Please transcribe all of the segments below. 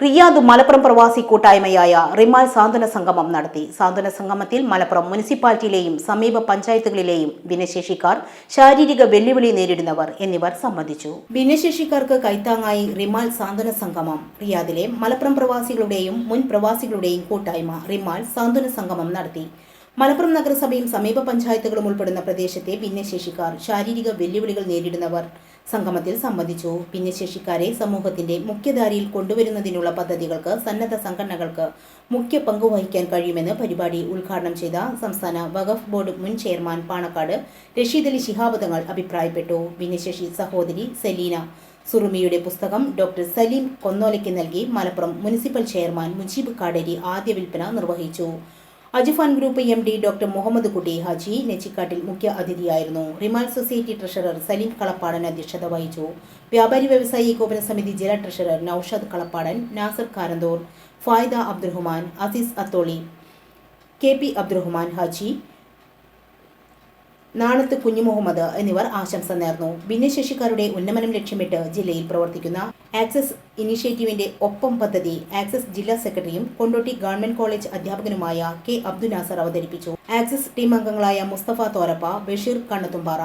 Riyadh Malappuram പ്രവാസി കൂട്ടായ്മയായ റിമാൽ സാന്ത്വന സംഗമം നടത്തി. സാന്ത്വന സംഗമത്തിൽ മലപ്പുറം മുനിസിപ്പാലിറ്റിയിലെയും സമീപ പഞ്ചായത്തുകളിലെയും ഭിന്നശേഷിക്കാർ ശാരീരിക വെല്ലുവിളി നേരിടുന്നവർ എന്നിവർ സംബന്ധിച്ചു. ഭിന്നശേഷിക്കാർക്ക് കൈത്താങ്ങായി റിമാൽ സാന്ത്വന സംഗമം. റിയാദിലെ മലപ്പുറം പ്രവാസികളുടെയും മുൻ പ്രവാസികളുടെയും കൂട്ടായ്മ റിമാൽ സാന്ത്വന സംഗമം നടത്തി. മലപ്പുറം നഗരസഭയും സമീപ പഞ്ചായത്തുകളും ഉൾപ്പെടുന്ന പ്രദേശത്തെ ഭിന്നശേഷിക്കാർ ശാരീരിക വെല്ലുവിളികൾ നേരിടുന്നവർ സംഗമത്തിൽ സംബന്ധിച്ചു. ഭിന്നശേഷിക്കാരെ സമൂഹത്തിന്റെ മുഖ്യധാരയിൽ കൊണ്ടുവരുന്നതിനുള്ള പദ്ധതികൾക്ക് സന്നദ്ധ സംഘടനകൾക്ക് മുഖ്യ പങ്ക് വഹിക്കാൻ കഴിയുമെന്ന് പരിപാടി ഉദ്ഘാടനം ചെയ്ത സംസ്ഥാന വഖഫ് ബോർഡ് മുൻ ചെയർമാൻ പാണക്കാട് റഷീദ് അലി ശിഹാബ് തങ്ങൾ അഭിപ്രായപ്പെട്ടു ഭിന്നശേഷി സഹോദരി സെലീന സുറുമിയുടെ പുസ്തകം ഡോക്ടർ സലീം കൊന്നോലയ്ക്ക് നൽകി മലപ്പുറം മുനിസിപ്പൽ ചെയർമാൻ മുജീബ് കാടേരി ആദ്യ വിൽപ്പന നിർവഹിച്ചു. Ajifan group M D doctor Muhammad Kutty Haji Nechikkattil മുഖ്യ അതിഥിയായിരുന്നു. റിമാൽ സൊസൈറ്റി ട്രഷറർ സലീം കളപ്പാടൻ അധ്യക്ഷത വഹിച്ചു. വ്യാപാരി വ്യവസായി ഏകോപന സമിതി ജില്ലാ treasurer Naushad Kalappadan Nasar Karanthur Faida Abdurahman Azeez Atholi K P Abdurahman Haji Nanath Kunju Muhammad എന്നിവർ ആശംസ നേർന്നു. ഭിന്നശേഷിക്കാരുടെ ഉന്നമനം ലക്ഷ്യമിട്ട് ജില്ലയിൽ പ്രവർത്തിക്കുന്ന ആക്സസ് ഇനിഷ്യേറ്റീവിന്റെ ഒപ്പം പദ്ധതി ആക്സസ് ജില്ലാ സെക്രട്ടറിയും കൊണ്ടോട്ടി ഗവൺമെന്റ് കോളേജ് അധ്യാപകനുമായ കെ അബ്ദുൽ നാസർ അവതരിപ്പിച്ചു. ആക്സസ് ടീം അംഗങ്ങളായ മുസ്തഫ തോരപ്പ ബഷീർ കണ്ണത്തുംപാറ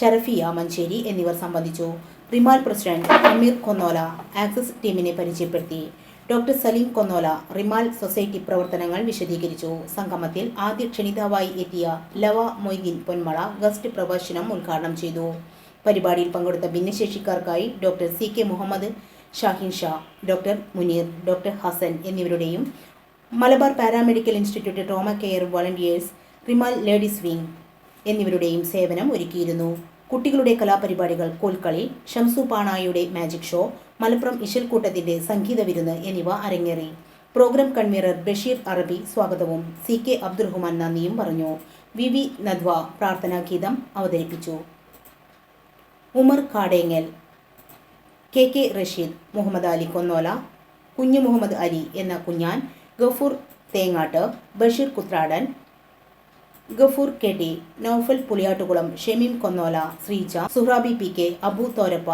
ഷറഫിയ മഞ്ചേരി എന്നിവർ സംബന്ധിച്ചു. റിമാൽ പ്രസിഡന്റ് അമീർ കൊന്നോല ആക്സസ് ടീമിനെ പരിചയപ്പെടുത്തി. ഡോക്ടർ സലീം കൊന്നോല റിമാൽ സൊസൈറ്റി പ്രവർത്തനങ്ങൾ വിശദീകരിച്ചു. സംഗമത്തിൽ ആദ്യ ക്ഷണിതാവായി എത്തിയ ലവ മൊയ്തീൻ പൊന്മള ഗസ്റ്റ് പ്രഭാഷണം ഉദ്ഘാടനം ചെയ്തു. പരിപാടിയിൽ പങ്കെടുത്ത ഭിന്നശേഷിക്കാർക്കായി doctor C K Muhammad Shahin Sha doctor Muneer doctor Hasan എന്നിവരുടെയും Malabar paramedical institute trauma care volunteers Rimal ladies wing എന്നിവരുടെയും സേവനം ഒരുക്കിയിരുന്നു. കുട്ടികളുടെ കലാപരിപാടികൾ കോൽക്കളി ഷംസു പാണായുടെ മാജിക് ഷോ മലപ്പുറം ഇശൽക്കൂട്ടത്തിന്റെ സംഗീത വിരുന്ന് എന്നിവ അരങ്ങേറി. പ്രോഗ്രാം കൺവീനർ ബഷീർ അറബി സ്വാഗതവും. സി കെ അബ്ദുറഹ്മാൻ നന്ദിയും പറഞ്ഞു. വി വി നദ്വ പ്രാർത്ഥനാ ഗീതം അവതരിപ്പിച്ചു. ഉമർ കാടേങ്ങൽ കെ കെ റഷീദ് മുഹമ്മദ് അലി കൊന്നോല കുഞ്ഞു മുഹമ്മദ് അലി എന്ന Kunjan Gafoor Thengatt Basheer Kuthradan Gafoor K T Naufal Puliyattukulam Shemeem Konnola Sreeja Suhrabi P K Abu Thorappa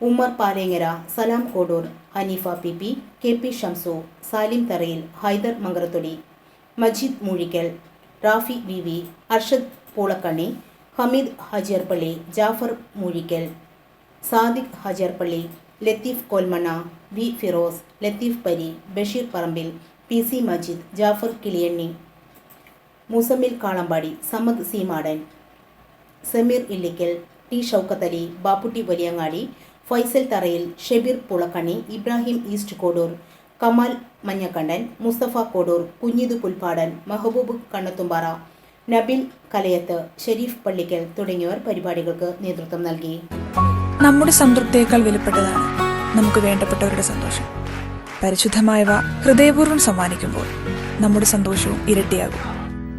Ummer Palengara Salam Kodur Haneefa P P K P Shamsu Salim Tharayil Haidar Mankarathodi Majeed Moozhikkal Rafi V V Arshad Poolakkanni Hameed Hajiyarpalli Jafar Moozhikkal Sadiq Hajiyarpalli Latheef Kolmanna V Firoz Latheef Pari Basheer Parambil P C Majeed Jafar Kiliyanni Muzammil Kalambadi Samad Seemadan Sameer Illikkal T Shoukath Ali Bapputty Valiyangadi Faisal Tharayil Shebeer Pulakkanni Ibrahim east Kodur Kamal Manjakkandan Musthafa Kodur Kunjithu Pulpadan Mehaboob Kannathumpara Nabil Kalayath Shareef Pallikkal തുടങ്ങിയവർ പരിപാടികൾക്ക് നേതൃത്വം നൽകി. നമ്മുടെ സംതൃപ്തിയേക്കാൾ വിലപ്പെട്ടതാണ് നമുക്ക് വേണ്ടപ്പെട്ടവരുടെ സന്തോഷം. പരിശുദ്ധമായവ ഹൃദയപൂർവം സമ്മാനിക്കുമ്പോൾ നമ്മുടെ സന്തോഷവും ഇരട്ടിയാകും.